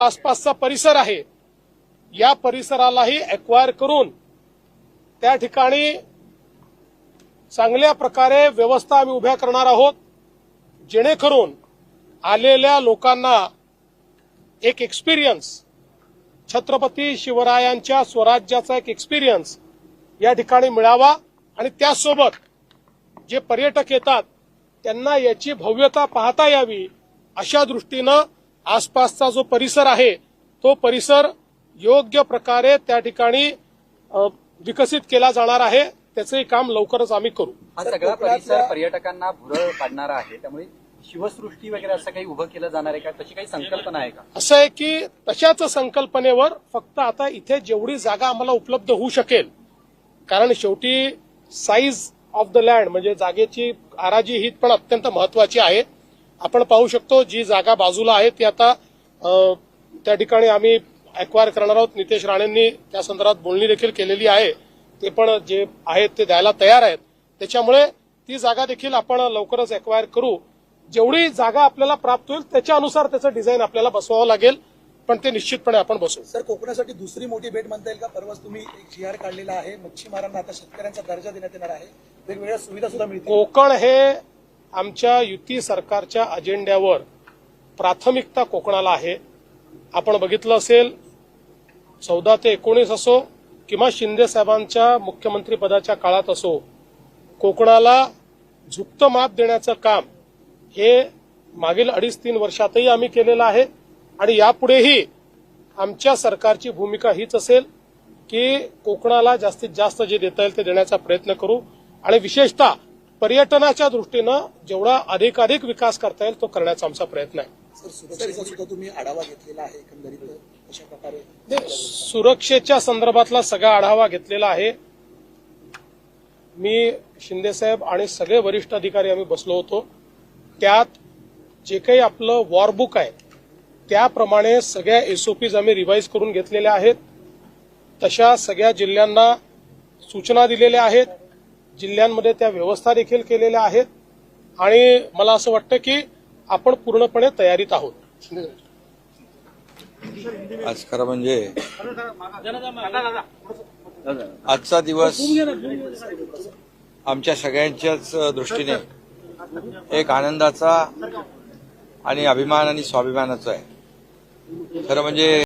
आसपासचा परिसर आहे. या परिसरालाही एक्वायर करून त्या ठिकाणी चांगल्या प्रकारे व्यवस्था आम्ही उभ्या करणार आहोत. जेणेकरून आलेल्या लोकांना एक एक्सपिरियन्स छत्रपती शिवरायांच्या स्वराज्याचा एक एक्सपिरियन्स या ठिकाणी मिळावा आणि त्यासोबत जे पर्यटक येतात त्यांना याची भव्यता पाहता यावी अशा दृष्टीनं आसपासचा जो परिसर आहे तो परिसर योग्य प्रकारे त्या ठिकाणी विकसित केला जाणार आहे. त्याचंही काम लवकरच आम्ही करू. हा सगळा परिसर पर्यटकांना भुरळ पाडणारा आहे. त्यामुळे शिवसृष्टी वगैरे असं काही उभं केलं जाणार आहे का? तशी काही संकल्पना आहे का? असं आहे की तशाच संकल्पनेवर फक्त आता इथे जेवढी जागा आम्हाला उपलब्ध होऊ शकेल कारण शेवटी साईज ऑफ द लँड म्हणजे जागेची आराजी ही पण अत्यंत महत्वाची आहे. आपण पाहू शकतो जी जागा बाजूला आहे ती आता त्या ठिकाणी आम्ही अक्वायर करणार आहोत. नितेश राणेंनी त्या संदर्भात बोलणी देखील केलेली आहे. ते पण जे आहेत ते द्यायला तयार आहेत. त्याच्यामुळे ती जागा देखील आपण लवकरच अक्वायर करू. जेवढी जागा आपल्याला प्राप्त होईल त्याच्यानुसार त्याचं डिझाईन आपल्याला बसवावं लागेल. पण ते निश्चितपणे आपण बसवू. सर कोकणासाठी दुसरी मोठी भेट म्हणता येईल का? परवाच तुम्ही एक जी आर काढलेला आहे. मच्छीमारांना आता शेतकऱ्यांचा दर्जा देण्यात येणार आहे. वेगवेगळ्या सुविधा सुद्धा मिळतील. कोकण हे आमच्या युती सरकारच्या अजेंड्यावर प्राथमिकता कोकणाला आहे. आपण बघितलं असेल चौदा ते एकोणीस असो किंवा शिंदे साहेबांच्या काळात असो कोकणाला झुकतं माप देण्याचं काम हे मागील अडीच तीन वर्षातही आम्ही केलेलं आहे. आणि यापुढेही आमच्या सरकारची भूमिका हीच असेल की कोकणाला जास्तीत जास्त जे देता येईल ते देण्याचा प्रयत्न करू. आणि विशेषतः पर्यटनाच्या दृष्टीनं जेवढा अधिकाधिक विकास करता येईल तो करण्याचा आमचा प्रयत्न आहे. सुरक्षेच्या संदर्भातला सगळा आढावा घेतलेला आहे. मी शिंदेसाहेब आणि सगळे वरिष्ठ अधिकारी आम्ही बसलो होतो. त्यात जे काही आपलं वॉरबुक आहे त्याप्रमाणे सगळ्या एसओपीज आम्ही रिवाईज करून घेतलेल्या आहेत. तशा सगळ्या जिल्ह्यांना सूचना दिलेल्या आहेत. जिल्ह्यांमध्ये त्या व्यवस्था देखील केलेल्या आहेत आणि मला असं वाटतं की आपण पूर्णपणे तयारीत आहोत. आज खरं म्हणजे आजचा दिवस आमच्या सगळ्यांच्याच दृष्टीने एक आनंदाचा आणि अभिमान आणि स्वाभिमानाचा आहे. खरं म्हणजे